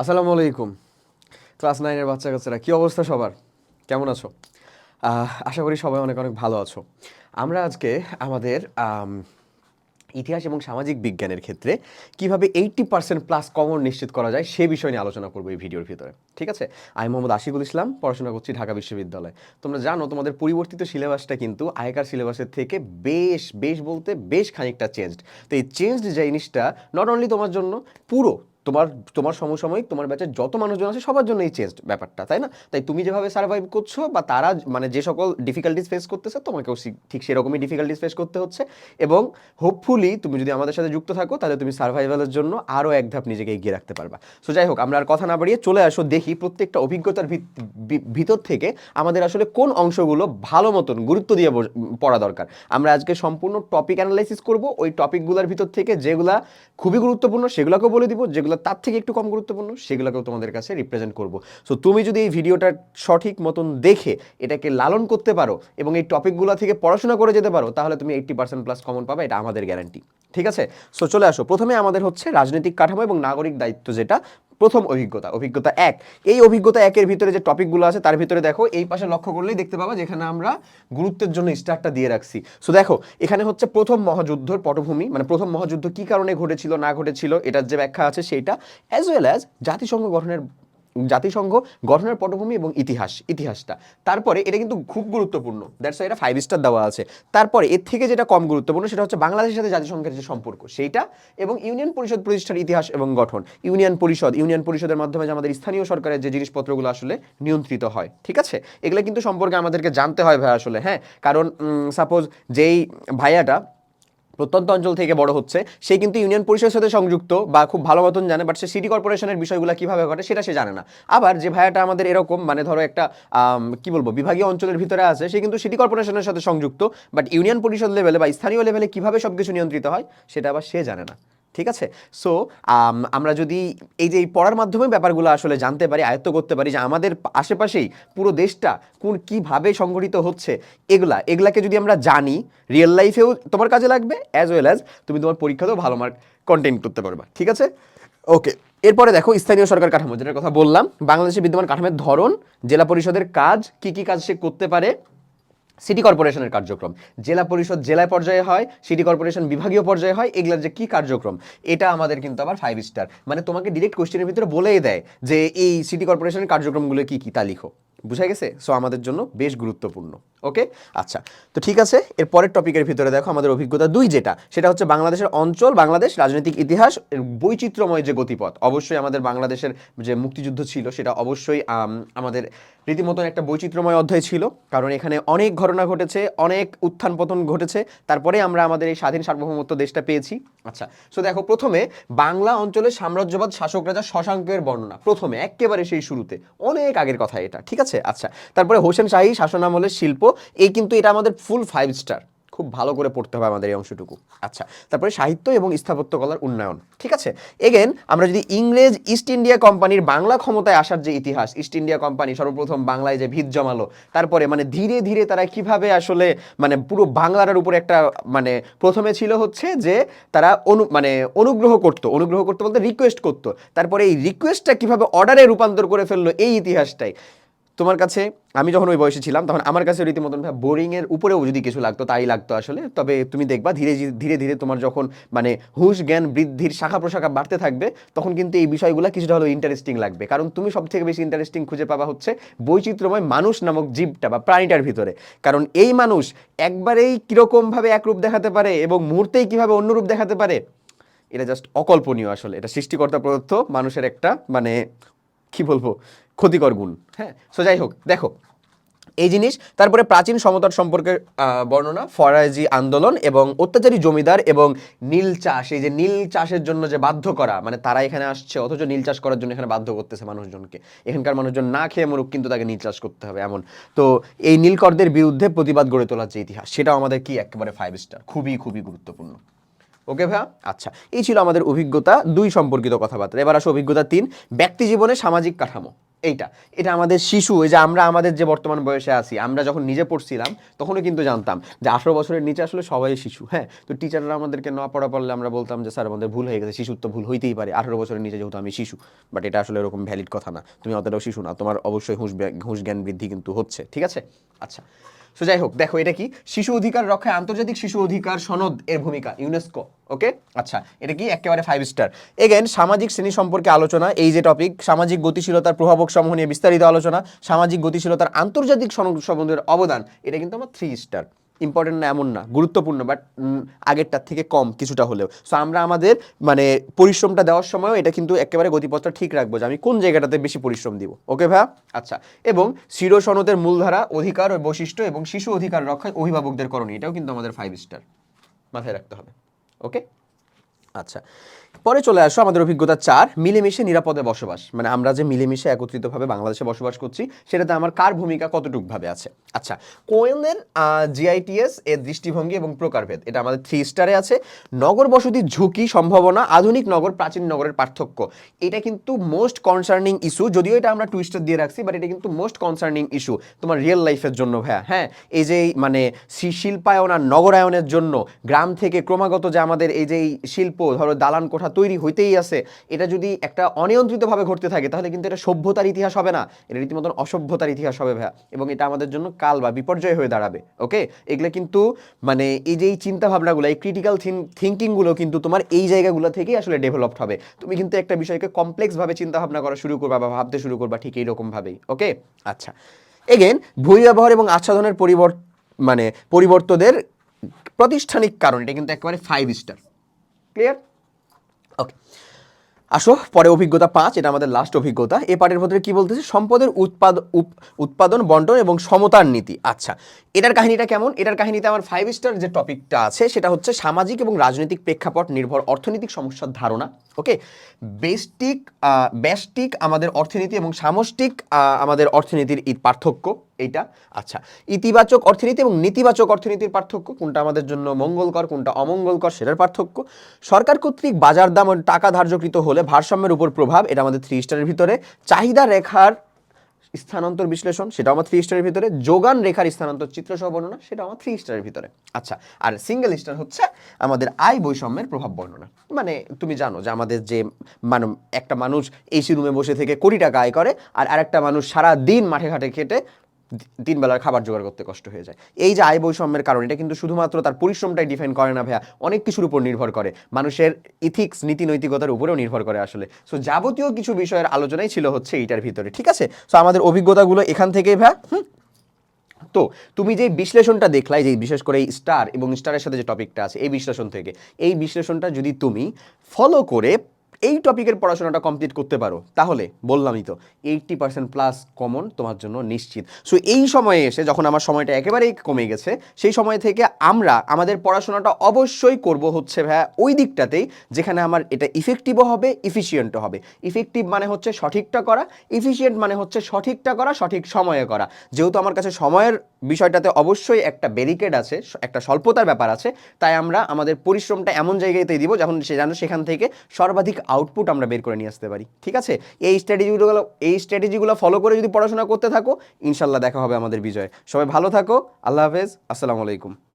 আসসালামু আলাইকুম। ক্লাস নাইনের বাচ্চা কাচ্চারা কী অবস্থা সবার? কেমন আছো? আশা করি সবাই অনেক অনেক ভালো আছো। আমরা আজকে আমাদের ইতিহাস এবং সামাজিক বিজ্ঞানের ক্ষেত্রে কীভাবে এইটটি পার্সেন্ট প্লাস কমন নিশ্চিত করা যায় সে বিষয় নিয়ে আলোচনা করব এই ভিডিওর ভিতরে, ঠিক আছে? আমি মোহাম্মদ আশিকুল ইসলাম, পড়াশোনা করছি ঢাকা বিশ্ববিদ্যালয়ে। তোমরা জানো, তোমাদের পরিবর্তিত সিলেবাসটা কিন্তু আগেকার সিলেবাসের থেকে বেশ বেশ বলতে বেশ খানিকটা চেঞ্জড তো এই চেঞ্জড জিনিসটা নট অনলি তোমার জন্য, পুরো তোমার তোমার সমসাময়িক, তোমার ব্যাচের যত মানুষজন আছে, সবার জন্য এই চেঞ্জ ব্যাপারটা, তাই না? তাই তুমি যেভাবে সার্ভাইভ করছ বা তারা মানে যে সকল ডিফিকাল্টিস ফেস করতেছে, তোমাকেও ঠিক সেরকমই ডিফিকাল্টিস ফেস করতে হচ্ছে। এবং হোপফুলি তুমি যদি আমাদের সাথে যুক্ত থাকো, তাহলে তুমি সার্ভাইভালের জন্য আরও এক ধাপ নিজেকে এগিয়ে রাখতে পারবা। সো যাই হোক, আমরা আর কথা না বাড়িয়ে চলে আসো, দেখি প্রত্যেকটা অভিজ্ঞতার ভিত- ভিতর থেকে আমাদের আসলে কোন অংশগুলো ভালো মতন গুরুত্ব দিয়ে পড়া দরকার। আমরা আজকে সম্পূর্ণ টপিক অ্যানালাইসিস করব, ওই টপিকগুলোর ভিতর থেকে যেগুলা খুবই গুরুত্বপূর্ণ, সেগুলোকেও বলে দিব, যেগুলো তার থেকে একটু কম গুরুত্বপূর্ণ, সেগুলোকেও তোমাদের কাছে রিপ্রেজেন্ট করব। সো তুমি যদি এই ভিডিওটা সঠিক মতন দেখে এটাকে লালন করতে পারো এবং এই টপিকগুলো থেকে পড়াশোনা করে যেতে পারো, তাহলে তুমি এইট্টি পার্সেন্ট প্লাস কমন পাবে, এটা আমাদের গ্যারান্টি ঠিক আছে? সো চলে আসো। প্রথমে আমাদের হচ্ছে রাজনৈতিক কাঠামো এবং নাগরিক দায়িত্ব যেটা প্রথম অভিজ্ঞতা অভিজ্ঞতা এক। এই অভিজ্ঞতা একের ভিতরে যে টপিকগুলো আছে, তার ভিতরে দেখো, এই পাশে লক্ষ্য করলেই দেখতে পাবা যেখানে আমরা গুরুত্বের জন্য স্টারটা দিয়ে রাখছি। সো দেখো, এখানে হচ্ছে প্রথম মহাযুদ্ধর পটভূমি মানে প্রথম মহাযুদ্ধ কি কারণে ঘটেছিল, না ঘটেছিল, এটার যে ব্যাখ্যা আছে সেইটা অ্যাজ ওয়েল অ্যাজ জাতিসংঘ গঠনের জাতিসংঘ, গঠনের পটভূমি এবং ইতিহাস, ইতিহাসটা। তারপরে এটা কিন্তু খুব গুরুত্বপূর্ণ। দ্যাটস এটা ফাইভ স্টার দেওয়া আছে। তারপরে এর থেকে যেটা কম গুরুত্বপূর্ণ সেটা হচ্ছে বাংলাদেশের সাথে জাতিসংঘের যে সম্পর্ক, সেইটা এবং ইউনিয়ন পরিষদ প্রতিষ্ঠার ইতিহাস এবং গঠন। ইউনিয়ন পরিষদ, ইউনিয়ন পরিষদের মাধ্যমে যে আমাদের স্থানীয় সরকারের যে জিনিসপত্রগুলো আসলে নিয়ন্ত্রিত হয়, ঠিক আছে? এগুলো কিন্তু সম্পর্কে আমাদেরকে জানতে হয় ভাই আসলে হ্যাঁ? কারণ সাপোজ যেই ভাইয়াটা প্রত্যন্ত অঞ্চল থেকে বড় হচ্ছে। সে কিন্তু ইউনিয়ন পরিষদের সাথে সংযুক্ত বা খুব ভালো মতন জানে বাট সে সিটি কর্পোরেশনের বিষয়গুলো কীভাবে ঘটে সেটা সে জানে না। আবার যে ভাইয়াটা আমাদের এরকম মানে ধরো একটা কি বলব, বিভাগীয় অঞ্চলের ভিতরে আছে, সে কিন্তু সিটি কর্পোরেশনের সাথে সংযুক্ত বাট ইউনিয়ন পরিষদ লেভেলে বা স্থানীয় লেভেলে কীভাবে সব কিছু নিয়ন্ত্রিত হয়, সেটা আবার সে জানে না। ঠিক আছে? সো আমরা যদি এই যে এই পড়ার মাধ্যমে ব্যাপারগুলো আসলে জানতে পারি, আয়ত্ত করতে পারি যে আমাদের আশেপাশেই পুরো দেশটা কোন কীভাবে সংগঠিত হচ্ছে, এগুলা, এগুলাকে যদি আমরা জানি রিয়েল লাইফেও তোমার কাজে লাগবে অ্যাজ ওয়েল অ্যাজ তুমি তোমার পরীক্ষাতেও ভালো মার্ক কন্টেন্ট করতে পারবা, ঠিক আছে? ওকে এরপরে দেখো স্থানীয় সরকার কাঠামো, যেটার কথা বললাম বাংলাদেশে বিদ্যমান কাঠামোর ধরন, জেলা পরিষদের কাজ, কি কি কাজ সে করতে পারে সিটি কর্পোরেশনের কার্যক্রম। জেলা পরিষদ জেলা পর্যায়ে হয় সিটি কর্পোরেশন বিভাগীয় পর্যায়ে হয়, এগুলোর যে কি কার্যক্রম, এটা আমাদের কিন্তু আবার ফাইভ স্টার মানে তোমাকে ডিরেক্ট কোশ্চেনের ভিতরে বলেই দেয় যে এই সিটি কর্পোরেশনের কার্যক্রমগুলো কি কি তা লিখো। বুঝা গেছে? সো আমাদের জন্য বেশ গুরুত্বপূর্ণ। ওকে আচ্ছা তো ঠিক আছে, এর পরের টপিকের ভিতরে দেখো আমাদের অভিজ্ঞতা দুই যেটা। সেটা হচ্ছে বাংলাদেশের অঞ্চল, বাংলাদেশ রাজনৈতিক ইতিহাস বৈচিত্র্যময় যে গতিপথ। অবশ্যই আমাদের বাংলাদেশের যে মুক্তিযুদ্ধ ছিল, সেটা অবশ্যই আমাদের রীতিমতন একটা বৈচিত্র্যময় অধ্যায় ছিল। কারণ এখানে অনেক ঘটনা ঘটেছে, অনেক উত্থান পতন ঘটেছে। তারপরে আমরা আমাদের এই স্বাধীন সার্বভৌমত্ব দেশটা পেয়েছি। আচ্ছা সো দেখো প্রথমে বাংলা অঞ্চলে সাম্রাজ্যবাদ শাসক রাজা শশাঙ্কের বর্ণনা। প্রথমে, একেবারে সেই শুরুতে। অনেক আগের কথা এটা, ঠিক আছে? আচ্ছা তারপরে হোসেন শাহী শাসনামলের শিল্প, এই কিন্তু এটা আমাদের ফুল ফাইভ স্টার খুব ভালো করে পড়তে হবে আমাদের এই অংশটুকু। আচ্ছা তারপরে সাহিত্য এবং স্থাপত্যকলার উন্নয়ন, ঠিক আছে? এগেন আমরা যদি ইংরেজ ইস্ট ইন্ডিয়া কোম্পানির বাংলা ক্ষমতায় আসার যে ইতিহাস, ইস্ট ইন্ডিয়া কোম্পানি সর্বপ্রথম বাংলায় যে ভিত জমালো, তারপরে মানে ধীরে ধীরে তারা কীভাবে আসলে মানে পুরো বাংলার উপর একটা মানে প্রথমে ছিল হচ্ছে যে তারা অনু মানে অনুগ্রহ করতো অনুগ্রহ করতো বলতে রিকোয়েস্ট করতো। তারপরে এই রিকোয়েস্টটা কীভাবে অর্ডারে রূপান্তর করে ফেলল এই ইতিহাসটাই। তোমার কাছে, আমি যখন ওই বয়সে ছিলাম, তখন আমার কাছে রীতিমতন বোরিং এর উপরেও যদি কিছু লাগতো, তাই লাগতো আসলে। তবে তুমি দেখবা, ধীরে ধীরে- ধীরে তোমার যখন মানে হুশ জ্ঞান বৃদ্ধির শাখা প্রশাখা বাড়তে থাকবে, তখন কিন্তু এই বিষয়গুলো কিছুটা হলেও ইন্টারেস্টিং লাগবে। কারণ তুমি সব থেকে বেশি ইন্টারেস্টিং খুঁজে পাবা হচ্ছে বৈচিত্র্যময় মানুষ নামক জীবটা বা প্রাণীটার ভিতরে। কারণ এই মানুষ একবারেই কীরকমভাবে এক রূপ দেখাতে পারে এবং মুহূর্তেই কীভাবে অন্য রূপ দেখাতে পারে, এটা জাস্ট অকল্পনীয় আসলে। এটা সৃষ্টিকর্তা প্রদত্ত মানুষের একটা মানে কি বলব? ক্ষতিকর গুণ। হ্যাঁ সো যাই হোক, দেখো, এই জিনিস, তারপরে প্রাচীন সমতট সম্পর্কে বর্ণনা ফরাজি আন্দোলন এবং অত্যাচারী জমিদার এবং নীল চাষ, এই যে নীল চাষের জন্য যে বাধ্য করা মানে তারা এখানে আসছে, অথচ নীল চাষ করার জন্য এখানে বাধ্য করতেছে মানুষজনকে। এখানকার মানুষজন না খেয়ে মরুক, কিন্তু তাকে নীল চাষ করতে হবে, এমন। তো এই নীলকরদের বিরুদ্ধে প্রতিবাদ গড়ে তোলার যে ইতিহাস, সেটাও আমাদের কি একেবারে ফাইভ স্টার খুবই খুবই গুরুত্বপূর্ণ। ওকে ভাইয়া? আচ্ছা এই ছিল আমাদের অভিজ্ঞতা, দুই সম্পর্কিত কথাবার্তা। এবার আসো অভিজ্ঞতা তিন, ব্যক্তি জীবনে সামাজিক কাঠামো। এইটা, এটা আমাদের শিশু, এই যে আমরা আমাদের যে বর্তমান বয়সে আছি, আমরা যখন নিজে পড়ছিলাম, তখনও কিন্তু জানতাম যে আঠারো বছরের নিচে আসলে সবাই শিশু হ্যাঁ? তো টিচাররা আমাদেরকে না পড়া পড়লে আমরা বলতাম যে, স্যার, আমাদের ভুল হয়ে গেছে শিশুর তো ভুল হইতেই পারে। আঠারো বছরের নিচে যেহেতু আমি শিশু বাট এটা আসলে এরকম ভ্যালিড কথা না। তুমি অতটাও শিশু না, তোমার অবশ্যই হুঁশ হুঁশ জ্ঞান বৃদ্ধি কিন্তু হচ্ছে, ঠিক আছে? আচ্ছা সো যাই হোক, দেখো, এটা কি? শিশু অধিকার রক্ষায় আন্তর্জাতিক শিশু অধিকার সনদ এর ভূমিকা ইউনেস্কো ওকে আচ্ছা এটা কি? একেবারে ফাইভ স্টার এগেন সামাজিক শ্রেণি সম্পর্কে আলোচনা, এই যে টপিক সামাজিক গতিশীলতার প্রভাবক সমূহ নিয়ে বিস্তারিত আলোচনা, সামাজিক গতিশীলতার আন্তর্জাতিক সম্বন্ধের অবদান, এটা কিন্তু আমার থ্রি স্টার ইম্পর্টেন্ট না, এমন না, গুরুত্বপূর্ণ বাট আগেরটার থেকে কম কিছুটা হলেও। সো আমরা আমাদের মানে পরিশ্রমটা দেওয়ার সময়ও এটা কিন্তু একেবারে গতিপথটা ঠিক রাখব যে আমি কোন জায়গাটাতে বেশি পরিশ্রম দিব। ওকে ভাইয়া? আচ্ছা এবং শিরো সনদের মূলধারা, অধিকার ও বৈশিষ্ট্য এবং শিশু অধিকার রক্ষায় অভিভাবকদের করণীয়, এটাও কিন্তু আমাদের ফাইভ স্টার মাথায় রাখতে হবে। ওকে আচ্ছা পরে চলে আসো আমাদের অভিজ্ঞতা চার, মিলেমিশে নিরাপদে বসবাস। মানে আমরা যে মিলেমিশে একত্রিতভাবে বাংলাদেশে বসবাস করছি, সেটাতে আমার কার ভূমিকা কতটুকভাবে আছে? আচ্ছা কোয়েলের জিআইটিএস, এর দৃষ্টিভঙ্গি এবং প্রকারভেদ, এটা আমাদের থ্রি স্টারে আছে। নগর বসতির ঝুঁকি সম্ভাবনা, আধুনিক নগর, প্রাচীন নগরের পার্থক্য। এটা কিন্তু মোস্ট কনসার্নিং ইস্যু যদিও এটা আমরা টুইস্টার দিয়ে রাখছি বাট এটা কিন্তু মোস্ট কনসার্নিং ইস্যু তোমার রিয়েল লাইফের জন্য ভাইয়া হ্যাঁ? এই যে মানে শিল্পায়ন আর নগরায়নের জন্য, গ্রাম থেকে ক্রমাগত যে আমাদের এই যে শিল্প ধরো দালান কোঠা তৈরি হইতেই আছে, এটা যদি একটা অনিয়ন্ত্রিতভাবে ঘটতে থাকে, তাহলে কিন্তু এটা সভ্যতার ইতিহাস হবে না। এটা রীতিমতন অসভ্যতার ইতিহাস হবে, ভাইয়া। এবং এটা আমাদের জন্য কাল বা বিপর্যয় হয়ে দাঁড়াবে, ওকে? এগুলো কিন্তু মানে এই যে এই চিন্তা ভাবনাগুলো এই ক্রিটিক্যাল থিঙ্কিংগুলো কিন্তু তোমার এই জায়গাগুলো থেকেই আসলে ডেভেলপড হবে। তুমি কিন্তু একটা বিষয়কে কমপ্লেক্সভাবে চিন্তা ভাবনা করা শুরু করবা বা ভাবতে শুরু করবা ঠিক এইরকমভাবেই, ওকে? আচ্ছা। এগেন ভূমি ব্যবহার এবং আচ্ছাদনের পরিবর্ত মানে পরিবর্তনের প্রাতিষ্ঠানিক কারণ, এটা কিন্তু একেবারে ফাইভ স্টার ক্লিয়ার ওকে আসো, পরে অভিজ্ঞতা পাঁচ, এটা আমাদের লাস্ট অভিজ্ঞতা। এ পার্টের ভেতরে কী বলতেছে? সম্পদের উৎপাদ উৎপাদন, বন্টন এবং সমতার নীতি। আচ্ছা এটার কাহিনীটা কেমন? এটার কাহিনীতে আমার ফাইভ স্টার যে টপিকটা আছে, সেটা হচ্ছে সামাজিক এবং রাজনৈতিক প্রেক্ষাপট নির্ভর অর্থনৈতিক সমস্যার ধারণা ওকে বেস্টিক ব্যষ্টিক আমাদের অর্থনীতি এবং সামষ্টিক আমাদের অর্থনীতির পার্থক্য এইটা। আচ্ছা ইতিবাচক অর্থনীতি এবং নেতিবাচক অর্থনীতির পার্থক্য, কোনটা আমাদের জন্য মঙ্গলকর, কোনটা অমঙ্গলকর, সেটার পার্থক্য। সরকার কর্তৃক বাজার দাম টাকা ধার্যকৃত হলে ভারসাম্যের উপর প্রভাব, এটা আমাদের থ্রি স্টারের ভিতরে। চাহিদা রেখার স্থানান্তর বিশ্লেষণ সেটা আমার থ্রি স্টারের ভিতরে। যোগান রেখার স্থানান্তর চিত্র সহ বর্ণনা সেটা আমার থ্রি স্টারের ভিতরে। আচ্ছা আর সিঙ্গেল স্টার হচ্ছে আমাদের আয় বৈষম্যের প্রভাব বর্ণনা। মানে তুমি জানো যে আমাদের যে মানে একটা মানুষ এসি রুমে বসে থেকে কোটি টাকা আয় করে, আর আরেকটা মানুষ সারা দিন মাঠে ঘাটে খেটে দি- তিন বেলার খাবার জোগাড় করতে কষ্ট হয়ে যায়। এই যে আয় বৈষম্যের কারণ, এটা কিন্তু শুধুমাত্র তার পরিশ্রমটাই ডিফাইন করে না ভাইয়া। অনেক কিছুর উপর নির্ভর করে। মানুষের ইথিক্স নীতি নৈতিকতার উপরেও নির্ভর করে আসলে। সো যাবতীয় কিছু বিষয়ের আলোচনাই ছিল হচ্ছে এইটার ভিতরে, ঠিক আছে? সো আমাদের অভিজ্ঞতাগুলো এখান থেকেই ভাইয়া, হুম? তো, তুমি যে বিশ্লেষণটা দেখলাই যে বিশেষ করে এই স্টার এবং স্টারের সাথে যে টপিকটা আছে, এই বিশ্লেষণ থেকে, এই বিশ্লেষণটা যদি তুমি ফলো করে এই টপিকের পড়াশোনাটা কমপ্লিট করতে পারো। তাহলে বললামই তো এইট্টি পার্সেন্ট প্লাস কমন তোমার জন্য নিশ্চিত। সো এই সময়ে এসে যখন আমার সময়টা একেবারেই কমে গেছে, সেই সময় থেকে আমরা আমাদের পড়াশোনাটা অবশ্যই করব হচ্ছে ভাইয়া ওই দিকটাতেই, যেখানে আমার এটা ইফেক্টিভও হবে ইফিসিয়েন্টও হবে। ইফেক্টিভ মানে হচ্ছে সঠিকটা করা ইফিসিয়েন্ট মানে হচ্ছে সঠিকটা করা, সঠিক সময়ে করা। যেহেতু আমার কাছে সময়ের বিষয়টাতে অবশ্যই একটা ব্যারিকেড আছে একটা স্বল্পতার ব্যাপার আছে, তাই আমরা আমাদের পরিশ্রমটা এমন জায়গাতেই দিব যখন সে যেন সেখান থেকে সর্বাধিক আউটপুট আমরা বের করে নিয়ে আসতে পারি, ঠিক আছে? এই স্ট্র্যাটেজিগুলো এই স্ট্র্যাটেজিগুলো ফলো করে যদি পড়াশোনা করতে থাকো, ইনশাল্লাহ দেখা হবে আমাদের বিজয়। সবাই ভালো থাকো, আল্লাহ হাফেজ, আসসালামু আলাইকুম।